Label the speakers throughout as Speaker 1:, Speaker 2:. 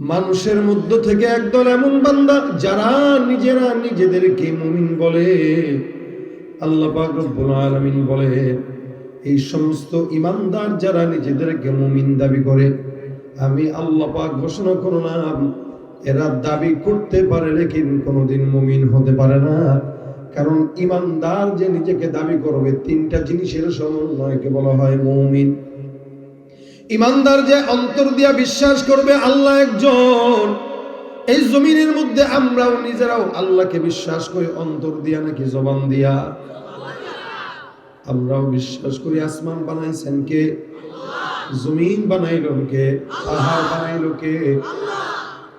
Speaker 1: মানুষের মধ্য থেকে একদল এমন বান্দা যারা নিজেরা নিজেদেরকে মুমিন বলে। আল্লাহ আলামিন বলে, এই সমস্ত ইমানদার যারা নিজেদেরকে মুমিন দাবি করে, আমি আল্লাহ পাক ঘোষণা করলাম, এরা দাবি করতে পারে, লেকিন কোনোদিন মুমিন হতে পারে না। কারণ ইমানদার যে নিজেকে দাবি করবে, তিনটা জিনিসের সমন্বয়কে বলা হয় মুমিন। ইমানদার যে অন্তর দিয়া বিশ্বাস করবে আল্লাহ একজন, এই জমিনের মধ্যে আমরাও নিজেরাও আল্লাহকে বিশ্বাস করি, অন্তর দিয়া নাকি জবান দিয়া? আমরাও বিশ্বাস করি, আসমান বানাইছেন কে? জমিন বানাইল কে? পাহাড় বানাইল কে?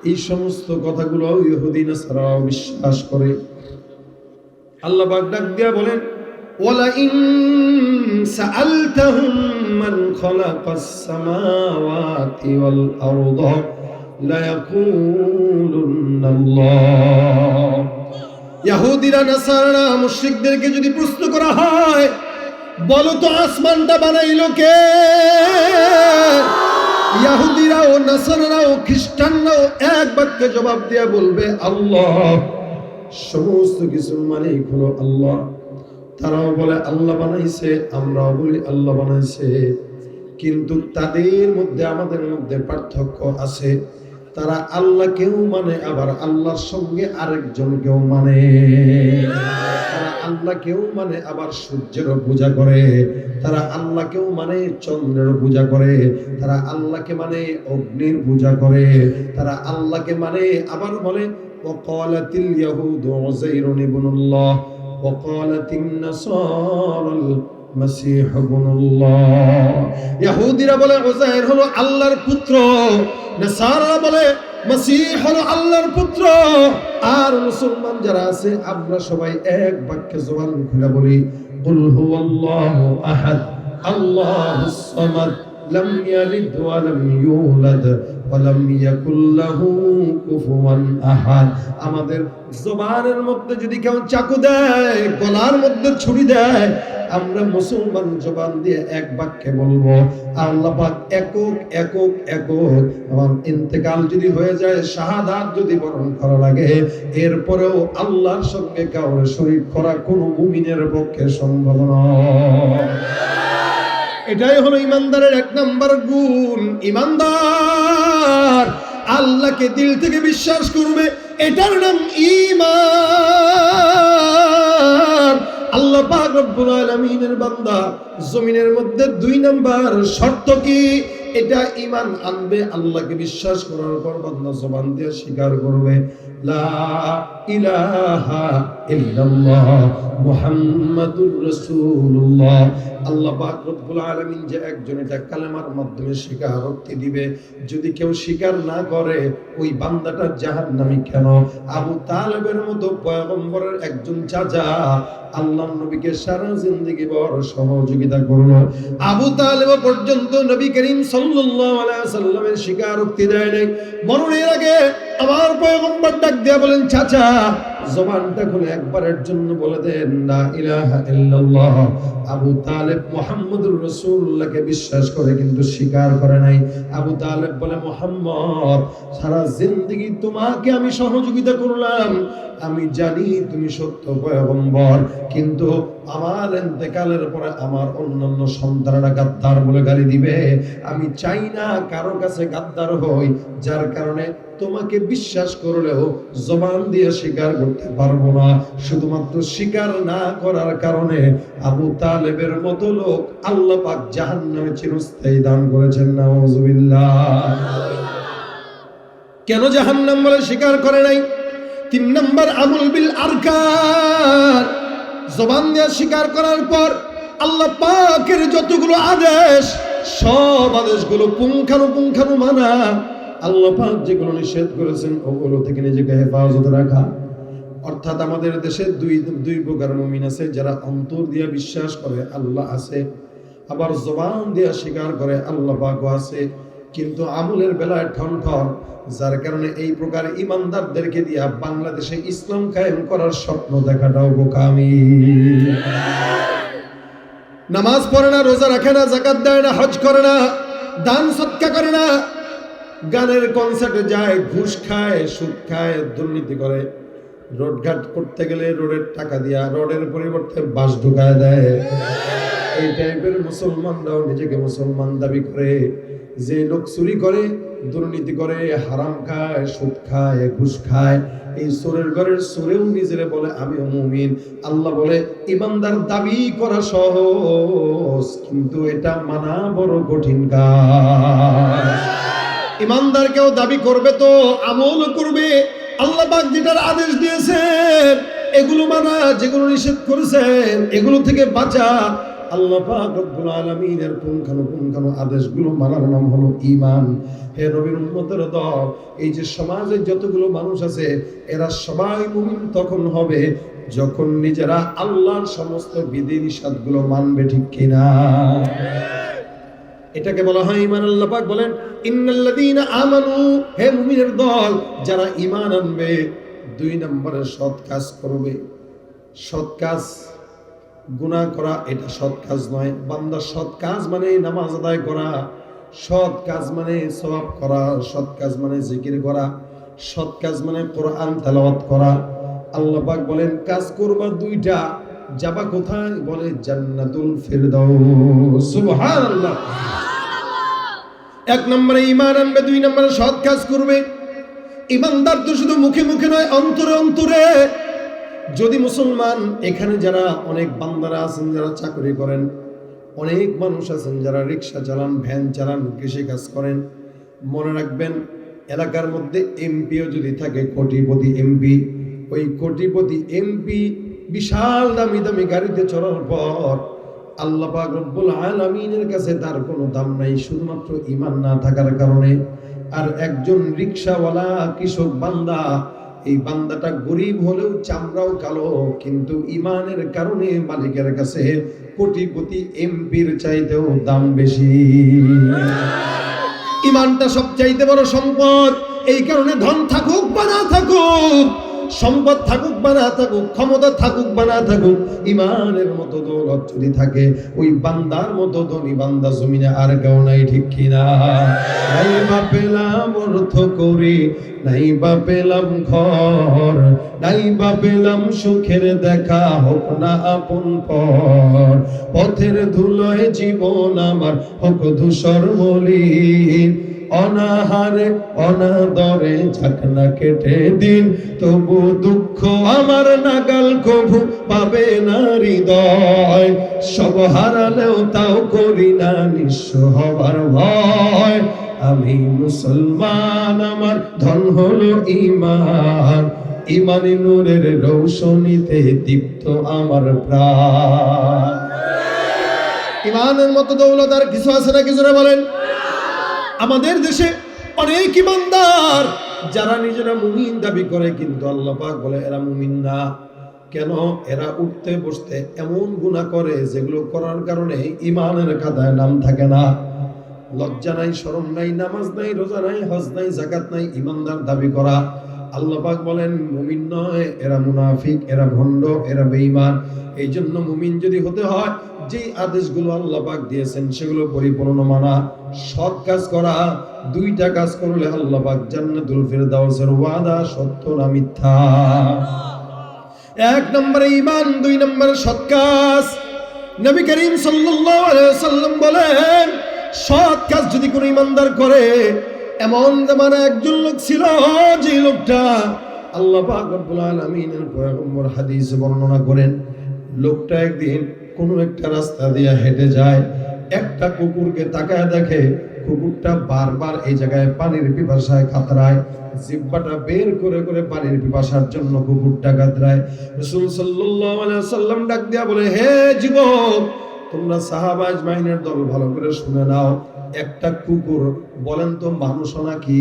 Speaker 1: এই সমস্ত কথাগুলো ইহুদি নাসারাও বিশ্বাস করে। আল্লাহ ডাক দিয়া বলেন ولئن سألتهم من خلق السماوات والأرض ليقولن الله ইয়াহুদিরা নাসারারা মুশরিকদেরকে যদি প্রশ্ন করা হয় বলো তো আসমানটা বানাইলো কে ইয়াহুদিরা ও নাসারারা ও খ্রিস্টানরাও এক বাক্যে জবাব দিয়া বলবে আল্লাহ সমস্ত কিছুর মালিক হলো আল্লাহ তারাও বলে আল্লাহ বানাইছে আমরাও বলি আল্লাহ বানাইছে কিন্তু তাদের মধ্যে আমাদের মধ্যে পার্থক্য আছে তারা আল্লাহ কেউ মানে আবার আল্লাহর সঙ্গে আরেকজন কেউ মানে তারা আল্লাহ কেউ মানে আবার সূর্যেরও পূজা করে তারা আল্লাহ কেউ মানে চন্দ্রের পূজা করে তারা আল্লাহকে মানে অগ্নির পূজা করে তারা আল্লাহকে মানে আবার বলে وقالت اليهود عزير بن الله وقالت النصارى المسيح ابن الله ইহুদিরা বলে উজাইর হলো আল্লাহর পুত্র নাসারা বলে মসিহ হলো আল্লাহর পুত্র আর মুসলমান যারা আছে আমরা সবাই এক বাক্যে জবান খুলে বলি কুল হুয়াল্লাহু আহাদ আল্লাহুস সামাদ لم يلد ولم يولد ولم আমাদের জোবানের মধ্যে যদি কেউ চাকু দেয়, গলার মধ্যে ছুরি দেয়, আমরা মুসলমান জবান দিয়ে এক বাক্যে বলব আল্লাপাক একক একক একক। আমার ইন্তেকাল যদি হয়ে যায়, শাহাদাত যদি বরণ করা লাগে, এরপরেও আল্লাহর সঙ্গে কাউরে শরীর করা কোনো মুমিনের পক্ষে সম্ভব নয়। এটাই হলো ইমানদারের এক নাম্বার গুণ। ইমানদার আল্লাহকে দিল থেকে বিশ্বাস করবে, এটার নাম ইমান আল্লাহ পাক রব্বুল আলামিনের বান্দা, জমিনের মধ্যে দুই নাম্বার শর্ত কি? এটা ইমান আনবে, আল্লাহকে বিশ্বাস করার পর বান্দা জবান দিয়ে স্বীকার করবে, লা ইলাহা ইল্লাল্লাহ মুহাম্মাদুর রাসূলুল্লাহ। আল্লাহ পাক রব্বুল আলামিন যে একজন এটা কালেমার মাধ্যমে স্বীকারোক্তি দিবে, যদি কেউ স্বীকার না করে, ওই বান্দাটা জাহান্নামী কেন? আবু তালেবের মতো পয়গম্বরের একজন চাচা আল্লাহ নবীকে সারা জিন্দগি বড় সহযোগিতা করল। আবু তালেব পর্যন্ত নবী করিম সাল্লাল্লাহু আলাইহি সাল্লামের স্বীকারোক্তি দেয় নাই। মরণের আগে আমার পয়গম্বর ডাক দিয়া বলেন, চাচা জবানটা খুলে একবারের জন্য বলে দেন না ইলাহা ইল্লাল্লাহ। আবু তালেব মুহাম্মদুর রাসূলুল্লাহকে বিশ্বাস করে, কিন্তু স্বীকার করে নাই। আবু তালেব বলে, মোহাম্মদ, সারা জিন্দগি তোমাকে আমি সহযোগিতা করলাম। আমি জানি তুমি সত্য পয়গম্বর, কিন্তু আমার ইন্তেকালের পরে আমার অন্যান্য সন্তানরা গাদ্দার বলে গালি দিবে। আমি চাই না কারও কাছে গাদ্দার হই, যার কারণে তোমাকে বিশ্বাস করলেও জবান দিয়ে স্বীকার করতে পারব না। শুধুমাত্র স্বীকার না করার কারণে আবু তালেবের মতো লোক আল্লাহ পাক জাহান্নামে চিরস্থায়ী দান করেছেন। না নাউজুবিল্লাহ। কেন জাহান্নাম বলে স্বীকার করে নাই? তিন নম্বর আমুল বিল আরকান। জবান দিয়ে স্বীকার করার পর আল্লাহ পাকের যতগুলো আদেশ, সব আদেশগুলো পুঙ্খানু মানা। আল্লাহ পাক যেগুলো নিষেধ করেছেন, ওগুলো থেকে নিজেকে হেফাজত রাখা। অর্থাৎ আমাদের দেশে দুই দুই প্রকার মুমিন আছে, যারা অন্তর দিয়ে বিশ্বাস করে আল্লাহ আছে, আবার জবান দিয়ে স্বীকার করে আল্লাহ পাকও আছে। কিন্তু আমলের বেলায় ঠন ঠন যার কারণে এই প্রকার ইমানদারদেরকে দিয়া বাংলাদেশে ইসলাম কায়েম করার স্বপ্ন দেখাটাও বোকামি। নামাজ পড়ে না, রোজা রাখে না জাকাত দেয় না, হজ করে না, দান সৎকা করে না, গানের কনসার্টে যায়, ঘুষ খায়, সুদ খায়, দুর্নীতি করে। রোডঘাট করতে গেলে রোডের টাকা দিয়া রোডের পরিবর্তে বাস ঢুকায় দেয়। এই টাইপের মুসলমানরাও নিজেকে মুসলমান দাবি করে। যে লোক চুরি করে, দুর্নীতি করে, হারাম খায়, সুদ খায়, ঘুষ খায়, এই সোরের ঘরের সোরেও নিজেরে বলে আমিও মুমিন। আল্লাহ বলে, ইমানদার দাবি করা সহজ, কিন্তু এটা মানা বড় কঠিন কাজ। ইমানদার কেউ দাবি করবে তো, আমল করবে। আল্লাহ পাক যেটার আদেশ দিয়েছেন, এগুলো মানা, যেগুলো নিষেধ করেছেন, এগুলো থেকে বাঁচা আল্লাহ পাক রব্বুল আলামিনের পুঙ্খানুপুঙ্খানু আদেশগুলো মানার নাম হলো ঈমান। হে নবীর উম্মতের দল, এই যে সমাজে যতগুলো মানুষ আছে, এরা সবাই মুমিন তখন হবে যখন নিজেরা আল্লাহর সমস্ত বিধি নিষেধগুলো মানবে ঠিক কিনা। এটাকে বলা হয় ইমান আল্লাহ পাক বলেন, ইন্নাল্লাযীনা আমানু হে মুমিনের দল, যারা ঈমান আনবে, দুই নম্বরে সৎ কাজ করবে। সৎ কাজ গুনাহ করা, এটা সৎ কাজ নয়। বান্দা সৎ কাজ মানে নামাজ আদায় করা, সৎ কাজ মানে সওয়াব করা, সৎ কাজ মানে জিকির করা, সৎ কাজ মানে কোরআন তেলাওয়াত করা। আল্লাহ পাক বলেন, কাজ করবা দুইটা, যাবা কোথায়? বলে, জান্নাতুল ফিরদাউস। সুবহানাল্লাহ। এক নম্বরে ইমান আনবে, দুই নম্বরে সৎ কাজ করবে। ইমানদার তো শুধু মুখে মুখে নয়, অন্তরে অন্তরে যদি মুসলমান, এখানে যারা অনেক বান্দারা আছেন, যারা চাকরি করেন, অনেক মানুষ আছেন, যারা রিক্সা চালান, ভ্যান চালান, কৃষি কাজ করেন, মনে রাখবেন, এলাকার মধ্যে এমপিও যদি থাকে, কোটিপতি এমপি, ওই কোটিপতি এমপি বিশাল দামি দামি গাড়িতে চড়ার পর আল্লাহ রব্বুল কাছে তার কোনো দাম নাই, শুধুমাত্র ঈমান না থাকার কারণে। আর একজন রিকশাওয়ালা কৃষক বান্দা এই বান্দাটা গরিব হলেও চামড়াও কালো, কিন্তু ইমানের কারণে মালিকের কাছে কোটিপতি এমপির চাইতেও দাম বেশি। ইমানটা সব চাইতে বড় সম্পদ। এই কারণে ধন থাকুক বা না থাকুক সম্পদ থাকুক বা না থাকুক, ক্ষমতা থাকুক বা না থাকুক, ইমানের মতো দৌলত যদি থাকে, ওই বান্দার মতো ধনী বান্দা জমিনে আর কেউ নাই, ঠিক কিনা? নাই বা পেলাম অর্থ করি, নাই বা পেলাম ঘর, নাই বা পেলাম সুখের দেখা হোক না আপন পর। পথের ধুলোয় জীবন আমার, হোক ধূসর মলিন। অনাহারে, অনাদরে ঝাকনা কেটে দিন। তবু দুঃখ আমার নাগাল কভু পাবে না হৃদয়। সব হারালেও তাও করি না নিঃস্ব হবার ভয়। আমি মুসলমান, আমার ধন হলো ইমান ইমানি নূরের রৌশনীতে দীপ্ত আমার প্রাণ। ইমানের মতো দৌলত আর কিছু আছে না কিছুরা বলেন? আমাদের দেশে অনেক ইমানদার, যারা নিজেরা মুমিন দাবি করে, কিন্তু আল্লাহ পাক বলে, এরা মুমিন না। কেন? এরা উঠতে বসতে এমন গুনাহ করে, যেগুলো করার কারণে ইমানের খাতায় নাম থাকে না। লজ্জা নাই, শরম নাই, নামাজ নাই, রোজা নাই, হজ নাই জাকাত নাই, ইমানদার দাবি করা। আল্লাহ পাক বলেন, মুমিন নয়, এরা মুনাফিক, এরা ভণ্ড, এরা বেঈমান। এই জন্য মুমিন যদি হতে হয় যে আদেশগুলো আল্লাহ পাক দিয়েছেন, সেগুলো পরিপূর্ণ মানা। সৎ কাজ করা, দুইটা কাজ করলে আল্লাহ পাক জান্নাতুল ফিরদাউসের ওয়াদা সত্য না মিথ্যা? এক নম্বরে ঈমান, দুই নম্বরে সৎ কাজ। নবী করিম সাল্লাল্লাহু আলাইহি সাল্লাম বলেন, সৎ কাজ যদি কোনো ইমানদার করে এমন জামানা একজন লোক ছিল, যে লোকটা আল্লাহ পাক রব্বুল পয়গম্বর হাদিস বর্ণনা করেন, লোকটা একদিন কোনো একটা রাস্তা দিয়ে হেঁটে যায়, একটা কুকুরকে তাকায় দেখে, কুকুরটা বারবার এই জায়গায় পানির পিপাসায় কাতরায়, জিব্বাটা বের করে করে পানির পিপাসার জন্য কুকুরটা কাতরায়। রাসূল সাল্লাম ডাক দিয়া বলে, হে যুবক, তোমরা সাহাবাজ মাইনের দল ভালো করে শুনে নাও। একটা কুকুর, বলেন তো মানুষ নাকি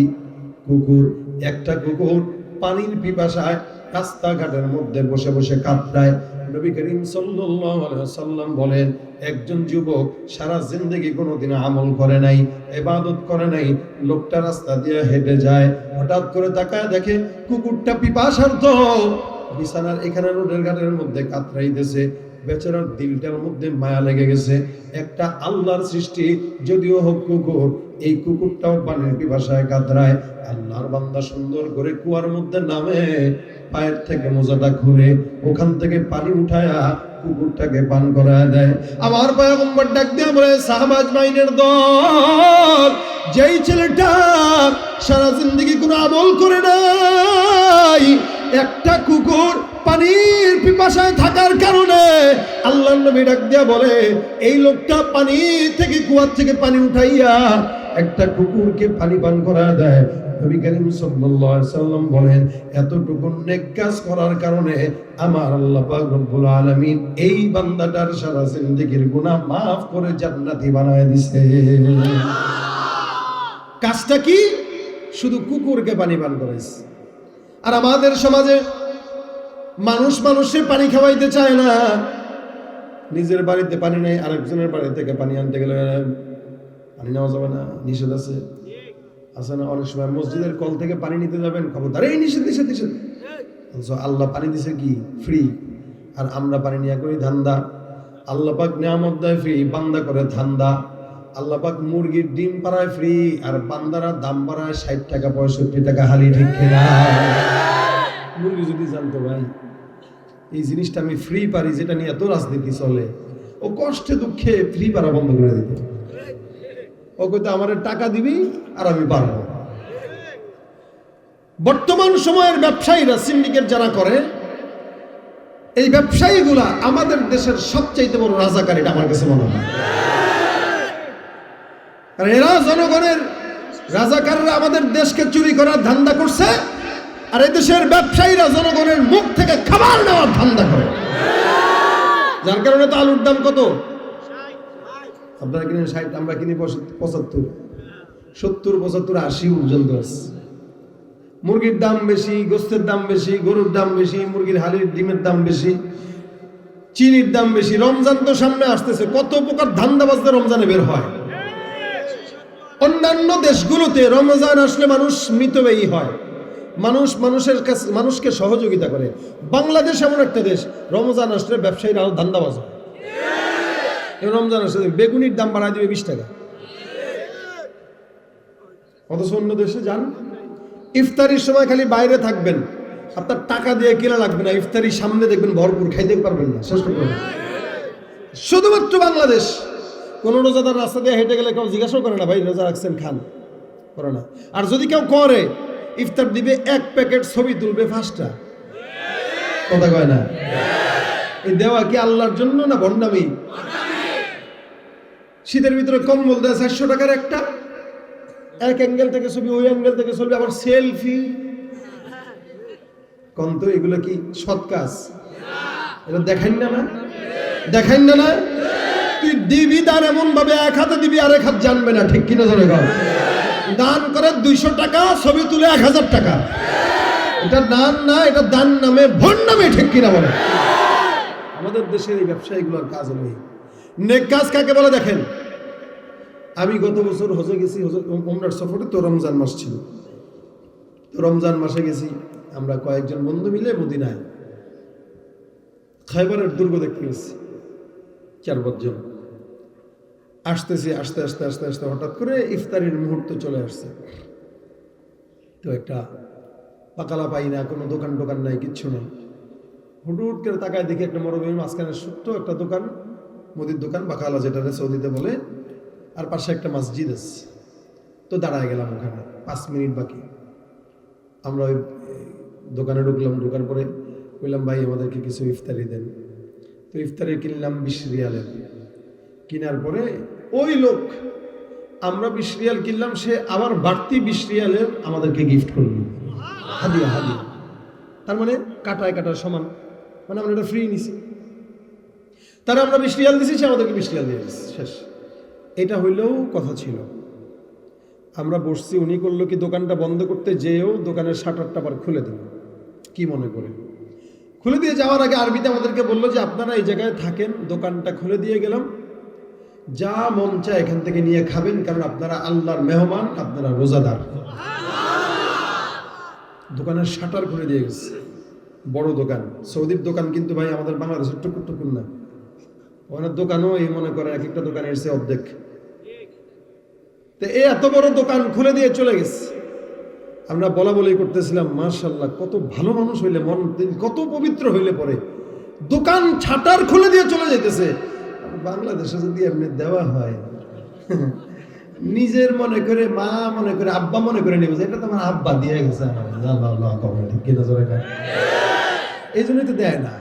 Speaker 1: কুকুর? একটা কুকুর পানির পিপাসায় রাস্তাঘাটের মধ্যে বসে বসে কাতরায় নবী করিম সাল্লাম বলেন, একজন যুবক সারা জিন্দগি কোনোদিন আমল করে নাই এবাদত করে নাই, লোকটা রাস্তা দিয়ে হেঁটে যায়। হঠাৎ করে তাকায় দেখে কুকুরটা পিপাসার্থ বিছানার এখানে রোডের ঘাটের মধ্যে কাতরাইতেছে। বেচারার দিলটার মধ্যে মায়া লেগে গেছে। একটা আল্লাহর সৃষ্টি, যদিও হোক কুকুর, এই কুকুরটাও পানির পিপাসায় কাতরায়। আল্লাহর বান্দা সুন্দর করে কুয়ার মধ্যে নামে, পায়ের থেকে মোজাটা খুলে, ওখান থেকে পানি উঠায়া কুকুরটাকে পান করায় দেয়। আমার পয়গম্বর ডাক দিয়ে বলে সাহাবাজ মাইনের দল, যেই ছেলেটা সারা জিন্দগি কোনো আমল করে নাই একটা কুকুর পানির পিপাসায় থাকার কারণে আল্লাহ নবী ডাক দিয়া বলে এই লোকটা পানি থেকে কুয়ার থেকে পানি উঠাইয়া একটা কুকুরকে পানি পান করা দেয়। নবী করিম সাল্লাম বলেন এতটুকু নেক কাজ করার কারণে আমার আল্লাহ রব্বুল আলামিন এই বান্দাটার সারা জিন্দেগীর গুনাহ maaf করে জান্নাতি বানায় দিছে। কাজটা কি? শুধু কুকুরকে পানি পান করাইছে। আর আমাদের সমাজে মানুষ মানুষে পানি খাওয়াইতে চায় না। নিজের বাড়িতে পানি নেই, আরেকজনের বাড়ি থেকে পানি আনতে গেলে পানি নেওয়া যাবে না, নিষেধ আছে। আছে না? অনেক সময় মসজিদের কল থেকে পানি নিতে যাবেন, খবরদার। এই নিষেধ নিষেধ নিষেধ। আল্লাহ পানি দিছে কি? ফ্রি আর আমরা পানি নিয়ে করি ধান্দা। আল্লাহ পাক নিয়ামত দেয় ফ্রি বান্দা করে ধান্দা। আল্লাহ পাক মুরগির ডিম পাড়ায় ফ্রি আর বান্দারা দাম বাড়ায় ষাট টাকা, পঁয়ষট্টি টাকা, হালি ঠিক কিনা? মুরগি যদি জানতো ভাই এই জিনিসটা আমি ফ্রি পারি, যেটা নিয়ে এত রাজনীতি চলে, ও কষ্টে দুঃখে ফ্রি পারা বন্ধ করে দিত। ও কইতো, আমার টাকা দিবি আর আমি পারব। বর্তমান সময়ের ব্যবসায়ীরা সিন্ডিকেট যারা করে, এই ব্যবসায়ীগুলা আমাদের দেশের সবচাইতে বড় রাজাকার, এটা আমার কাছে মনে হয়। আর এরা জনগণের রাজাকাররা আমাদের দেশকে চুরি করার ধান্দা করছে আর দেশের ব্যবসায়ীরা জনগণের মুখ থেকে খাবার নেওয়ার ধান্দা করে। যার কারণে তো আলুর দাম কত? আপনারা কিনেন ষাট, আমরা কিনি পঁচাত্তর। সত্তর, পঁচাত্তর, আশি পর্যন্ত আছে। মুরগির দাম বেশি, গোস্তের দাম বেশি, গরুর দাম বেশি, মুরগির হালির, ডিমের দাম বেশি, চিনির দাম বেশি। রমজান তো সামনে আসতেছে, কত প্রকার ধান্দাবাজদের রমজানে বের হয়। অন্যান্য দেশগুলোতে রমজান আসলে মানুষ মৃতব্যয়ী হয়। মানুষ মানুষের কাছে মানুষকে সহযোগিতা করে। বাংলাদেশ এমন একটা দেশ, রমজান আসলে ব্যবসায়ীরা আরও ধান্দাবাজ হয়। রমজান আসলে বেগুনির দাম বাড়ায় দিবে বিশ টাকা। অথচ অন্য দেশে যান, ইফতারির সময় খালি বাইরে থাকবেন। আপনার টাকা দিয়ে কেনা লাগবে না, ইফতারির সামনে দেখবেন ভরপুর, খাইতে পারবেন না, শেষ করবেন শুধুমাত্র বাংলাদেশ, কোন রোজাদার রাস্তা দিয়ে হেঁটে গেলে কেউ জিজ্ঞাসাও করে না, ভাই, রোজা রাখছেন, খান। করে না। আর যদি কেউ করে ইফতার দিবে, এক প্যাকেট ছবি তুলবে ফার্স্টটা কথা কয় না? এই দেওয়া কি আল্লাহর জন্য না ভণ্ডামি শীতের ভিতরে কম্বল দেয় চারশো টাকার একটা। এক অ্যাঙ্গেল থেকে ছবি, ওই অ্যাঙ্গেল থেকে ছবি, আবার সেলফি। কন তো, এগুলো কি সৎ কাজ? এটা দেখাইন না না? দেখাইন না না? তুই দিবি তার এমন ভাবে এক হাতে দিবি আর এক হাত জানবে না, ঠিক কিনা ধরে কর দান করে দুইশো টাকা, ছবি তুলে এক হাজার টাকা। এটা দান না, এটা দান নামে ভন নামে ঠিক কিনা বলে। আমাদের দেশের এই ব্যবসায়ীগুলোর কাজ এই। নেক কাজ কাকে বলে দেখেন? আমি গত বছর হজে গেছি ওমরার সফরে তো রমজান মাস ছিল। তো রমজান মাসে গেছি, আমরা কয়েকজন বন্ধু মিলে মদিনায়। খাইবারের দুর্গ দেখতে গেছি, চার পাঁচজন। আসতেছি, আস্তে আস্তে আস্তে আস্তে হঠাৎ করে ইফতারির মুহূর্ত চলে আসছে। তো একটা পাকালা পাই না, কোনো দোকান টোকান নাই, কিচ্ছু নেই। হুট করে তাকায় দেখি একটা মরুভূমির মাঝখানে ছোট্ট একটা দোকান, মুদির দোকান বাকালা যেটা সৌদিতে বলে, আর পাশে একটা মসজিদ আছে। তো দাঁড়ায় গেলাম ওখানে, পাঁচ মিনিট বাকি। আমরা ওই দোকানে ঢুকলাম, ঢুকার পরে বললাম ভাই, আমাদেরকে কিছু ইফতারি দেন। তো ইফতারি কিনলাম বিশ রিয়ালের। কেনার পরে ওই লোক, আমরা বিশ রিয়াল কিনলাম, সে আবার বাড়তি বিশ রিয়ালের আমাদেরকে গিফট করল। হাদিয়া হাদিয়া। তার মানে কাটায় কাটার সমান। মানে আমরা এটা ফ্রি নিছি। তারা আমরা বিশ রিয়াল দিছি, সে আমাদেরকে বিশ রিয়াল দিয়ে শেষ। এটা হইলেও কথা ছিল। আমরা বসছি, উনি করল কি দোকানটা বন্ধ করতে যেয়েও দোকানের শাটারটা আবার খুলে দিল। কি মনে করে? খুলে দিয়ে যাওয়ার আগে আরবিতে আমাদেরকে বলল যে, আপনারা এই জায়গায় থাকেন, দোকানটা খুলে দিয়ে গেলাম। যা মন চায় এখান থেকে নিয়ে খাবেন, কারণ আপনারা আল্লাহর মেহমান, আপনারা রোজাদার। দোকানের শাটার খুলে দিয়ে গেছে। বড় দোকান। সৌদির দোকান কিন্তু ভাই আমাদের বাংলাদেশের টুকুর টুকুর না। ওখানে দোকানও এই মনে করেন এক একটা দোকানের সে অর্ধেক। তো এই এত বড় দোকান খুলে দিয়ে চলে গেছে। আমরা বলা বলি করতেছিলাম মার্শাল্লাহ কত ভালো মানুষ হইলে মন, কত পবিত্র হইলে পরে। দোকান ছাটার খুলে দিয়ে চলে যেতেছে বাংলাদেশে যদি এমনি দেওয়া হয়, নিজের মনে করে, মা মনে করে, আব্বা মনে করে নেবে এটা তো আমার আব্বা দিয়ে গেছে। এই জন্যই তো দেয় না।